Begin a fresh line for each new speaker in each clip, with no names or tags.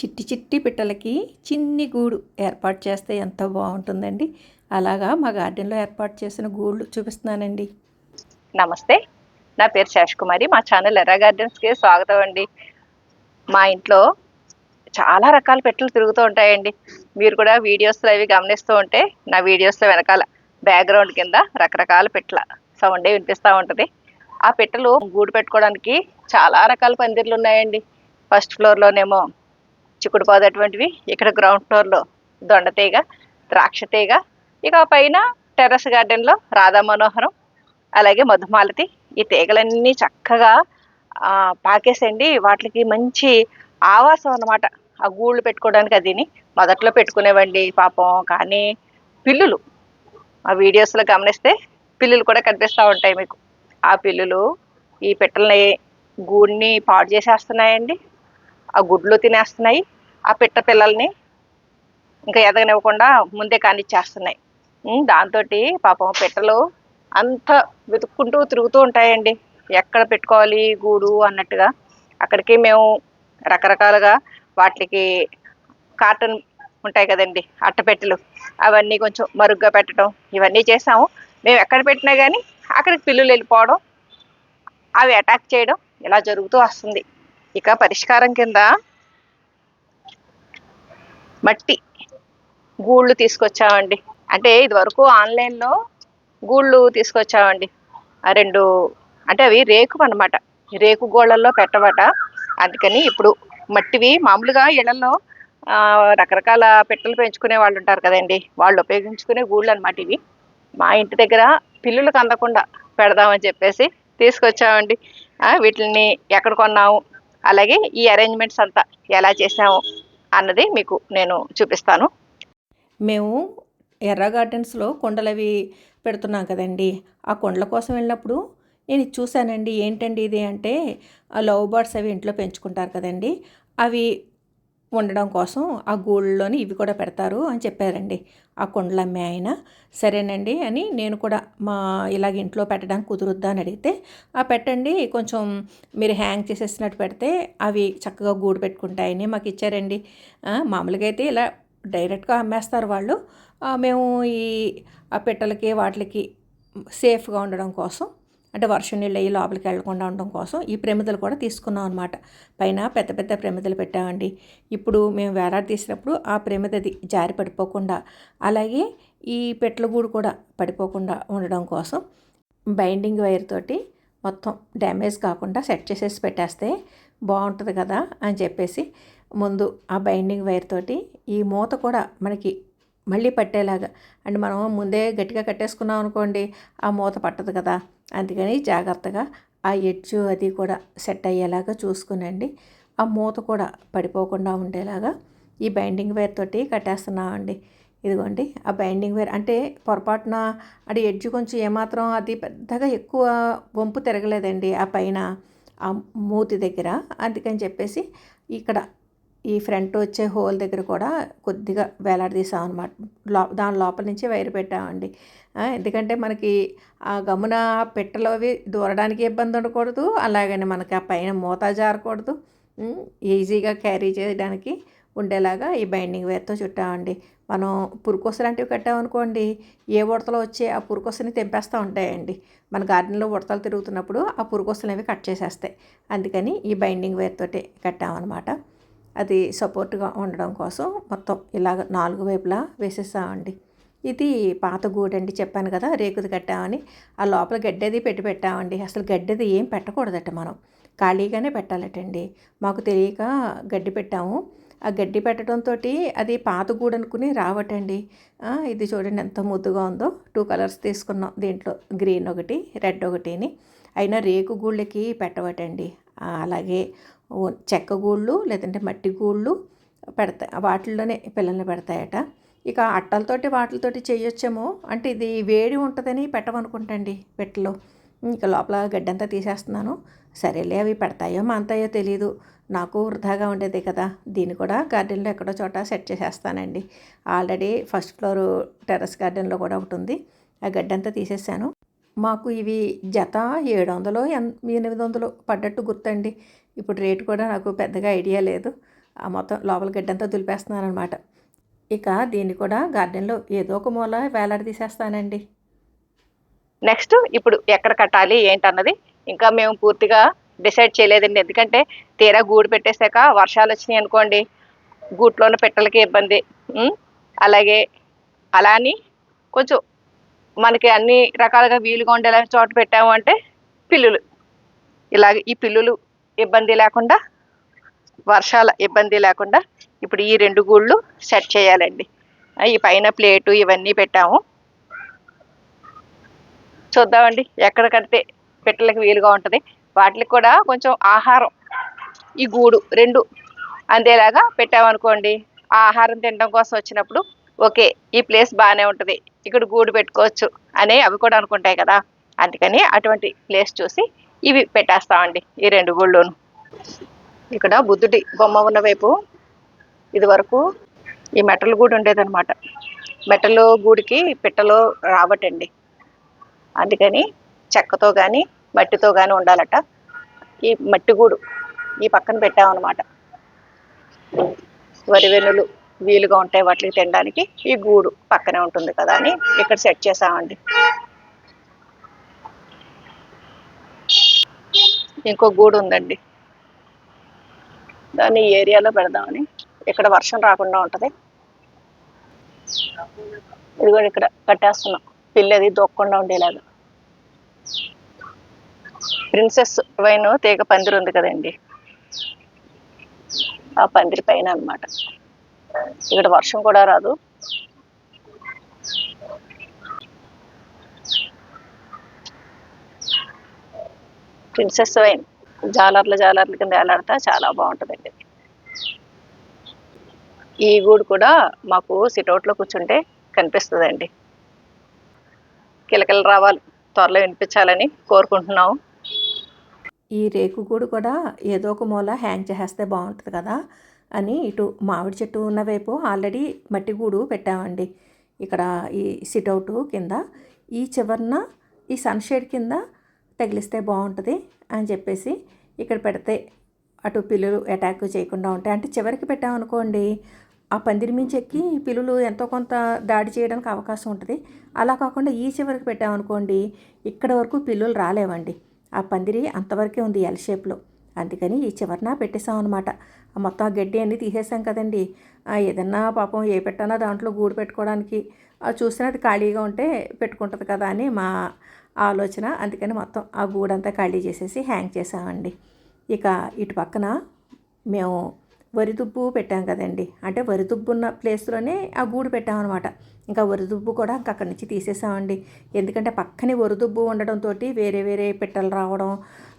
చిట్టి చిట్టి పిట్టలకి చిన్ని గూడు ఏర్పాటు చేస్తే ఎంత బాగుంటుందండి. అలాగా మా గార్డెన్లో ఏర్పాటు చేసిన గూళ్ళు చూపిస్తున్నానండి.
నమస్తే. నా పేరు శేష్ కుమారి. మా ఛానల్ ఎర్ర గార్డెన్స్కి స్వాగతం అండి. మా ఇంట్లో చాలా రకాల పెట్టలు తిరుగుతూ ఉంటాయండి. మీరు కూడా వీడియోస్లో అవి గమనిస్తూ ఉంటే నా వీడియోస్లో వెనకాల బ్యాక్గ్రౌండ్ కింద రకరకాల పెట్టెల సౌండే వినిపిస్తూ ఉంటుంది. ఆ పెట్టెలు గూడు పెట్టుకోవడానికి చాలా రకాల పందిర్లు ఉన్నాయండి. ఫస్ట్ ఫ్లోర్లోనేమో చిక్కుడు పాదు అటువంటివి ఇక్కడ గ్రౌండ్ ఫ్లోర్లో దొండతీగ ద్రాక్ష తీగ ఇక పైన టెర్రస్ గార్డెన్లో రాధా మనోహరం అలాగే మధుమాలతి. ఈ తీగలన్నీ చక్కగా పాకేసండి. వాటికి మంచి ఆవాసం అన్నమాట. ఆ గూళ్ళు పెట్టుకోవడానికి అదిని మొదట్లో పెట్టుకునేవండి పాపం. కానీ పిల్లులు ఆ వీడియోస్లో గమనిస్తే పిల్లులు కూడా కనిపిస్తూ ఉంటాయి మీకు. ఆ పిల్లులు ఈ పెట్టలని గూడిని పాడు చేసేస్తున్నాయండి. ఆ గుడ్లు తినేస్తున్నాయి ఆ పిట్ట పిల్లల్ని ఇంకా ఎదగనివ్వకుండా ముందే కానిచ్చేస్తున్నాయి. దాంతో పాపం పిట్టలు అంత వెతుక్కుంటూ తిరుగుతూ ఉంటాయండి. ఎక్కడ పెట్టుకోవాలి గూడు అన్నట్టుగా. అక్కడికి మేము రకరకాలుగా వాటికి కాటన్ ఉంటాయి కదండి అట్టపెట్టెలు. అవన్నీ కొంచెం మరుగ్గా పెట్టడం ఇవన్నీ చేసాము. మేము ఎక్కడ పెట్టినా కానీ అక్కడికి పిల్లులు వెళ్ళిపోవడం అవి అటాక్ చేయడం ఇలా జరుగుతూ వస్తుంది. ఇక పరిష్కారం కింద మట్టి గూళ్ళు తీసుకొచ్చామండి. అంటే ఇది వరకు ఆన్లైన్లో గూళ్ళు తీసుకొచ్చామండి. ఆ రెండు అంటే అవి రేకు అనమాట రేకు గోళ్ళల్లో పెట్టబట అందుకని ఇప్పుడు మట్టివి మామూలుగా ఇళ్ళలో రకరకాల పెట్టెలు పెంచుకునే వాళ్ళు ఉంటారు కదండి. వాళ్ళు ఉపయోగించుకునే గూళ్ళు అనమాట ఇవి. మా ఇంటి దగ్గర పిల్లులకు అందకుండా పెడదామని చెప్పేసి తీసుకొచ్చామండి. వీటిని ఎక్కడ కొన్నాము? అలాగే ఈ అరేంజ్మెంట్స్ అంతా ఎలా చేసాము అన్నది మీకు నేను చూపిస్తాను.
మేము ఎర్ర గార్డెన్స్లో కొండలవి పెడుతున్నాం కదండి. ఆ కొండల కోసం వెళ్ళినప్పుడు నేను చూశానండి ఏంటండి ఇది అంటే లవ్ బర్డ్స్ అవి ఇంట్లో పెంచుకుంటారు కదండి. అవి ఉండడం కోసం ఆ గూళ్ళలోని ఇవి కూడా పెడతారు అని చెప్పారండి. ఆ కొండలమ్మే ఆయన. సరేనండి అని నేను కూడా మా ఇలాగ ఇంట్లో పెట్టడానికి కుదురుద్దా అని అడిగితే ఆ పెట్టండి కొంచెం మీరు హ్యాంగ్ చేసేసినట్టు పెడితే అవి చక్కగా గూడు పెట్టుకుంటాయని మాకు ఇచ్చారండి. మామూలుగా అయితే ఇలా డైరెక్ట్గా అమ్మేస్తారు వాళ్ళు. మేము ఈ ఆ పెట్టలకి వాటికి సేఫ్గా ఉండడం కోసం అంటే వర్షం నీళ్ళు అయ్యి లోపలికి వెళ్ళకుండా ఉండడం కోసం ఈ ప్రమిదలు కూడా తీసుకున్నాం అనమాట పైన పెద్ద పెద్ద ప్రమిదలు పెట్టామండి. ఇప్పుడు మేము వేలాడ తీసినప్పుడు ఆ ప్రమిదది జారి పడిపోకుండా అలాగే ఈ పెట్టెల గూడు కూడా పడిపోకుండా ఉండడం కోసం బైండింగ్ వైర్ తోటి మొత్తం డ్యామేజ్ కాకుండా సెట్ చేసేసి పెట్టేస్తే బాగుంటుంది కదా అని చెప్పేసి ముందు ఆ బైండింగ్ వైర్ తోటి ఈ మూత కూడా మనకి మళ్ళీ పట్టేలాగా. అంటే మనం ముందే గట్టిగా కట్టేసుకున్నాం అనుకోండి ఆ మూత పట్టదు కదా. అందుకని జాగ్రత్తగా ఆ ఎడ్జు అది కూడా సెట్ అయ్యేలాగా చూసుకునండి. ఆ మూత కూడా పడిపోకుండా ఉండేలాగా ఈ బైండింగ్ వేర్ తోటి కట్టేస్తున్నామండి. ఇదిగోండి ఆ బైండింగ్ వేర్ అంటే పొరపాటున అది ఎడ్జ్ కొంచెం ఏమాత్రం అది పెద్దగా ఎక్కువ వంపు తిరగలేదండి ఆ పైన ఆ మూతి దగ్గర. అందుకని చెప్పేసి ఇక్కడ ఈ ఫ్రంట్ వచ్చే హోల్ దగ్గర కూడా కొద్దిగా వేలాడదీసాం అనమాట లో దాని లోపల నుంచి వైర్ పెట్టామండి. ఎందుకంటే మనకి ఆ గమ్మున పెట్టలు అవి దూరడానికి ఇబ్బంది ఉండకూడదు. అలాగని మనకి ఆ పైన మూత జారకూడదు. ఈజీగా క్యారీ చేయడానికి ఉండేలాగా ఈ బైండింగ్ వేర్తో చుట్టామండి. మనం పురుకొసలు లాంటివి కట్టామనుకోండి ఏ ఉడతలు వచ్చి ఆ పురుకొసని తెంపేస్తూ ఉంటాయండి. మన గార్డెన్లో ఉడతలు తిరుగుతున్నప్పుడు ఆ పురుకొసలు అవి కట్ చేసేస్తాయి. అందుకని ఈ బైండింగ్ వేర్తోటే కట్టామన్నమాట. అది సపోర్ట్గా ఉండడం కోసం మొత్తం ఇలాగ నాలుగు వైపులా వేసేసామండి. ఇది పాత గూడండి చెప్పాను కదా రేకుది కట్టామని. ఆ లోపల గడ్డది పెట్టి పెట్టామండి. అసలు గడ్డది ఏం పెట్టకూడదట మనం. ఖాళీగానే పెట్టాలటండి. మాకు తెలియక గడ్డి పెట్టాము. ఆ గడ్డి పెట్టడంతో అది పాత గూడు అనుకుని రావటండి. ఇది చూడండి ఎంత ముద్దుగా ఉందో. టూ కలర్స్ తీసుకున్నాం. దీంట్లో గ్రీన్ ఒకటి రెడ్ ఒకటిని. అయినా రేకు గూళ్ళకి పెట్టవటండి. అలాగే చెక్క గూళ్ళు లేదంటే మట్టి గూళ్ళు పెడతాయి వాటిల్లోనే పిల్లల్ని పెడతాయట. ఇక అట్టలతోటి వాటితోటి చేయొచ్చేమో. అంటే ఇది వేడి ఉంటుందని పెట్టమనుకుంటండి పెట్టలో. ఇక లోపల గడ్డంతా తీసేస్తున్నాను. సరేలే అవి పెడతాయో మాంతాయో తెలియదు నాకు వృధాగా ఉండేది కదా. దీన్ని కూడా గార్డెన్లో ఎక్కడో చోట సెట్ చేసేస్తానండి. ఆల్రెడీ ఫస్ట్ ఫ్లోర్ టెర్రస్ గార్డెన్లో కూడా ఒకటి ఉంది ఆ గడ్డంతా తీసేసాను. మాకు ఇవి జత ఏడు వందలు ఎన్ ఎనిమిది వందలు పడ్డట్టు గుర్తండి. ఇప్పుడు రేటు కూడా నాకు పెద్దగా ఐడియా లేదు. ఆ మొత్తం లోపల గడ్డంతా దులిపేస్తున్నాను అనమాట ఇక దీన్ని కూడా గార్డెన్లో ఏదో ఒక మూల వేలాడదీసేస్తానండి
నెక్స్ట్ ఇప్పుడు ఎక్కడ కట్టాలి ఏంటన్నది ఇంకా మేము పూర్తిగా డిసైడ్ చేయలేదండి. ఎందుకంటే తీరా గూడు పెట్టేశాక వర్షాలు వచ్చినాయి అనుకోండి గూట్లోని పెట్టలకి ఇబ్బంది. అలాగే అలా అని కొంచెం మనకి అన్ని రకాలుగా వీలుగా ఉండేలా చోట పెట్టాము అంటే పిల్లులు. ఇలాగ ఈ పిల్లులు ఇబ్బంది లేకుండా వర్షాల ఇబ్బంది లేకుండా ఇప్పుడు ఈ రెండు గూళ్ళు సెట్ చేయాలండి. ఈ పైన ప్లేటు ఇవన్నీ పెట్టాము. చూద్దామండి ఎక్కడ కడితే పెట్టలకు వీలుగా ఉంటుంది. వాటికి కూడా కొంచెం ఆహారం ఈ గూడు రెండు అందేలాగా పెట్టామనుకోండి ఆ ఆహారం తినడం కోసం వచ్చినప్పుడు ఓకే ఈ ప్లేస్ బాగానే ఉంటుంది ఇక్కడ గూడు పెట్టుకోవచ్చు అని అవి కూడా అనుకుంటాయి కదా. అందుకని అటువంటి ప్లేస్ చూసి ఇవి పెట్టేస్తామండి ఈ రెండు గూళ్ళును. ఇక్కడ బుద్ధుడి బొమ్మ ఉన్న వైపు ఇది వరకు ఈ మెటల్ గూడు ఉండేదన్నమాట. మెటల్ గూడికి పిట్టలు రావటండి. అందుకని చెక్కతో కానీ మట్టితో కానీ ఉండాలట. ఈ మట్టి గూడు ఈ పక్కన పెట్టామన్నమాట. వరి వెన్నులు వీలుగా ఉంటాయి వాటికి తినడానికి. ఈ గూడు పక్కనే ఉంటుంది కదా అని ఇక్కడ సెట్ చేసామండి. ఇంకో గూడు ఉందండి. దాన్ని ఏరియాలో పెడదామని. ఇక్కడ వర్షం రాకుండా ఉంటుంది. ఇది కూడా ఇక్కడ కట్టేస్తున్నాం. పిల్లది దొక్కకుండా ఉండేలాగా. ప్రిన్సెస్ వైన్ తీగ పందిరి ఉంది కదండి. ఆ పందిరి పైన అన్నమాట. ఇక్కడ వర్షం కూడా రాదు. ప్రిన్సెస్ వైన్ జాలర్ల జాలర్ల కింద వేలాడతా చాలా బాగుంటుందండి. ఈ గూడు కూడా మాకు సిట్అవుట్లో కూర్చుంటే కనిపిస్తుందండి. కిలకిల రావాలి త్వరలో వినిపించాలని కోరుకుంటున్నాము.
ఈ రేకు గూడు కూడా ఏదో ఒక మూల హ్యాంగ్ చేసేస్తే బాగుంటుంది కదా. అని ఇటు మామిడి చెట్టు ఉన్న వైపు ఆల్రెడీ మట్టి గూడు పెట్టామండి. ఇక్కడ ఈ సిట్అవుట్ కింద ఈ చివరన ఈ సన్షేడ్ కింద తగిలిస్తే బాగుంటుంది అని చెప్పేసి ఇక్కడ పెడితే అటు పిల్లులు అటాక్ చేయకుండా ఉంటాయి. అంటే చివరికి పెట్టామనుకోండి ఆ పందిరి మించి ఎక్కి పిల్లులు ఎంతో కొంత దాడి చేయడానికి అవకాశం ఉంటుంది. అలా కాకుండా ఈ చివరికి పెట్టామనుకోండి ఇక్కడ వరకు పిల్లులు రాలేవండి. ఆ పందిరి అంతవరకే ఉంది ఎల్ షేప్లో అందుకని ఈ చివరన పెట్టేసాం అనమాట మొత్తం ఆ గడ్డి అన్నీ తీసేసాం కదండి. ఏదన్నా పాపం ఏ పెట్టానా దాంట్లో గూడు పెట్టుకోవడానికి. చూసినా అది ఖాళీగా ఉంటే పెట్టుకుంటుంది కదా అని మా ఆలోచన. అందుకని మొత్తం ఆ గూడంతా ఖాళీ చేసేసి హ్యాంగ్ చేసామండి ఇక ఇటు పక్కన మేము వరిదుబ్బు పెట్టాం కదండి. అంటే వరిదుబ్బు ఉన్న ప్లేస్లోనే ఆ గూడు పెట్టామన్నమాట. ఇంకా వరిదుబ్బు కూడా ఇంకా అక్కడి నుంచి తీసేసామండి ఎందుకంటే పక్కనే వరిదుబ్బు ఉండడంతో వేరే వేరే పిట్టలు రావడం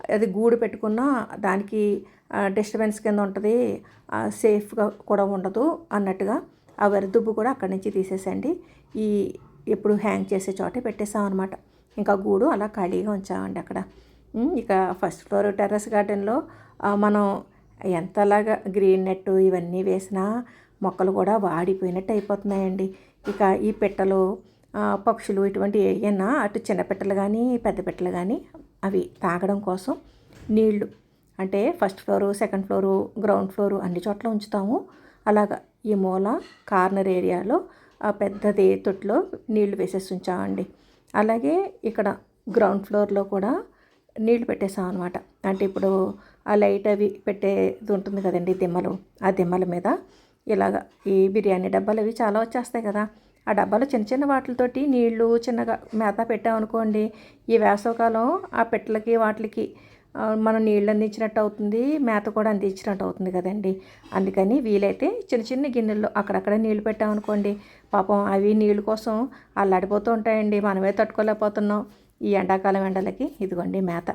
అది గూడు పెట్టుకున్న దానికి డిస్టర్బెన్స్ కింద ఉంటుంది సేఫ్గా కూడా ఉండదు అన్నట్టుగా ఆ వరిదుబ్బు కూడా అక్కడి నుంచి తీసేసండి ఈ ఎప్పుడు హ్యాంగ్ చేసే చోటే పెట్టేసాం అనమాట ఇంకా గూడు అలా ఖాళీగా ఉంచామండి అక్కడ. ఇక ఫస్ట్ ఫ్లోర్ టెర్రస్ గార్డెన్లో మనం ఎంతలాగా గ్రీన్ నెట్ ఇవన్నీ వేసినా మొక్కలు కూడా వాడిపోయినట్టు అయిపోతున్నాయండి. ఇక ఈ పెట్టలు పక్షులు ఇటువంటి ఏయన్నా అటు చిన్న పెట్టలు కానీ పెద్ద పెట్టలు కానీ అవి తాగడం కోసం నీళ్ళు. అంటే first floor second floor ground floor అన్ని చోట్ల ఉంచుతాము. అలాగా ఈ మూల కార్నర్ ఏరియాలో ఆ పెద్దది తొట్టులో నీళ్ళు వేసేసి ఉంచామండి. అలాగే ఇక్కడ గ్రౌండ్ ఫ్లోర్లో కూడా నీళ్ళు పెట్టేసాం అనమాట అంటే ఇప్పుడు ఆ లైట్ అవి పెట్టేది ఉంటుంది కదండి దిమ్మలు. ఆ దిమ్మల మీద ఇలాగ ఈ బిర్యానీ డబ్బాలు అవి చాలా వచ్చేస్తాయి కదా. ఆ డబ్బాలో చిన్న చిన్న వాటితోటి నీళ్ళు చిన్నగా మేత పెట్టామనుకోండి ఈ వేసవకాలం ఆ పిట్టలకి వాటికి మనం నీళ్ళు అందించినట్టు అవుతుంది మేత కూడా అందించినట్టు అవుతుంది కదండి. అందుకని వీలైతే చిన్న చిన్న గిన్నెల్లో అక్కడక్కడ నీళ్ళు పెట్టామనుకోండి పాపం అవి నీళ్ళ కోసం అల్లాడిపోతూ ఉంటాయండి. మనమే తట్టుకోలేకపోతున్నాం. ఈ ఎండాకాలం ఎండలకి ఇదిగోండి మేత.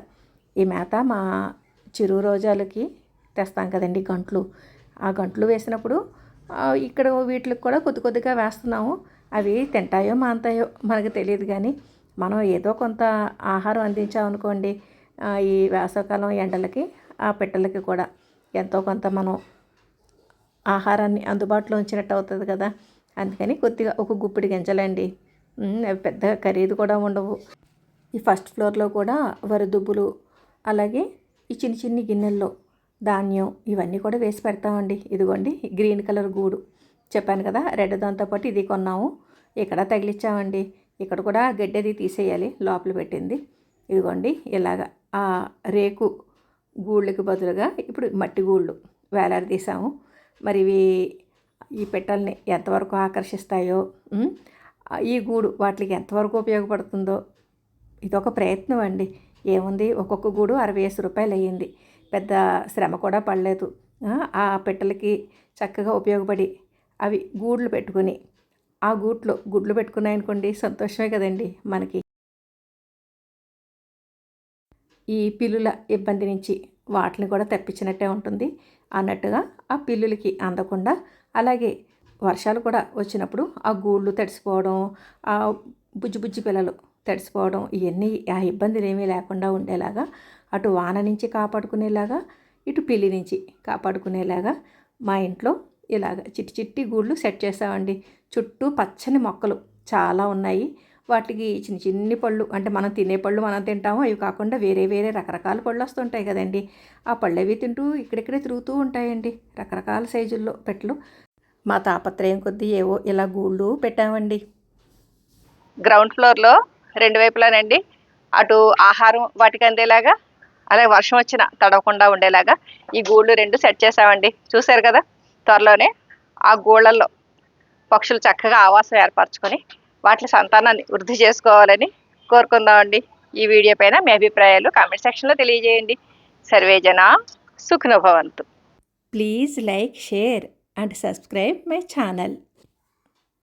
ఈ మేత మా చిరు రోజాలకి తెస్తాం కదండి గంట్లు. ఆ గంట్లు వేసినప్పుడు ఇక్కడ వీటికి కూడా కొద్ది కొద్దిగా వేస్తున్నాము. అవి తింటాయో మాంతాయో మనకు తెలియదు కానీ మనం ఏదో కొంత ఆహారం అందించామనుకోండి ఈ వేసవకాలం ఎండలకి ఆ పిట్టలకి కూడా ఎంతో కొంత మనం ఆహారాన్ని అందుబాటులో ఉంచినట్టు అవుతుంది కదా. అందుకని కొద్దిగా ఒక గుప్పిడి గింజలండి. అవి పెద్ద ఖరీదు కూడా ఉండవు. ఈ ఫస్ట్ ఫ్లోర్లో కూడా వరిదుబ్బులు అలాగే ఈ చిన్ని చిన్ని గిన్నెల్లో ధాన్యం ఇవన్నీ కూడా వేసి పెడతామండి. ఇదిగోండి గ్రీన్ కలర్ గూడు. చెప్పాను కదా రెడ్ దాంతోపాటు ఇది కొన్నాము. ఇక్కడ తగిలిచ్చామండి. ఇక్కడ కూడా గడ్డది తీసేయాలి లోపల పెట్టింది. ఇదిగోండి ఇలాగ ఆ రేకు గూళ్ళకి బదులుగా ఇప్పుడు మట్టి గూళ్ళు వేలాడదీసాము మరి ఇవి ఈ పెట్టెల్ని ఎంతవరకు ఆకర్షిస్తాయో ఈ గూడు వాటికి ఎంతవరకు ఉపయోగపడుతుందో ఇదొక ప్రయత్నం అండి. ఏముంది ఒక్కొక్క గూడు అరవై వేసు రూపాయలు అయ్యింది. పెద్ద శ్రమ కూడా పడలేదు. ఆ, పెట్టలకి చక్కగా ఉపయోగపడి అవి గూడ్లు పెట్టుకుని. ఆ గూట్లో గుడ్లు పెట్టుకున్నాయనుకోండి సంతోషమే కదండి మనకి. ఈ పిల్లుల ఇబ్బంది నుంచి వాటిని కూడా తప్పించినట్టే ఉంటుంది. అన్నట్టుగా ఆ పిల్లులకి అందకుండా అలాగే వర్షాలు కూడా వచ్చినప్పుడు ఆ గూళ్ళు తడిసిపోవడం ఆ బుజ్జి బుజ్జి పిల్లలు తడిసిపోవడం ఇవన్నీ ఆ ఇబ్బందులు ఏమీ లేకుండా ఉండేలాగా అటు వాన నుంచి కాపాడుకునేలాగా ఇటు పిల్లి నుంచి కాపాడుకునేలాగా మా ఇంట్లో ఇలాగ చిట్టి చిట్టి గూళ్ళు సెట్ చేసామండి చుట్టూ పచ్చని మొక్కలు చాలా ఉన్నాయి. వాటికి చిన్న చిన్ని పళ్ళు అంటే మనం తినే పళ్ళు మనం తింటాము. అవి కాకుండా వేరే వేరే రకరకాల పళ్ళు వస్తుంటాయి కదండి. ఆ పళ్ళు అవి తింటూ ఇక్కడిక్కడే తిరుగుతూ ఉంటాయండి రకరకాల సైజుల్లో పెట్లు మా తాపత్రయం కొద్దీ ఏవో ఇలా గూళ్ళు పెట్టామండి.
గ్రౌండ్ ఫ్లోర్లో రెండు వైపులానండి. అటు ఆహారం వాటికి అందేలాగా అలాగే వర్షం వచ్చినా తడవకుండా ఉండేలాగా ఈ గూళ్ళు రెండు సెట్ చేసామండి. చూశారు కదా? త్వరలోనే ఆ గూళ్ళల్లో పక్షులు చక్కగా ఆవాసం ఏర్పరచుకొని వాటి సంతానాన్ని వృద్ధి చేసుకోవాలని కోరుకుందామండి. ఈ వీడియో పైన మీ అభిప్రాయాలు కామెంట్ సెక్షన్లో తెలియజేయండి. సర్వేజన సుఖనుభవంతు.
Please like share and subscribe my channel.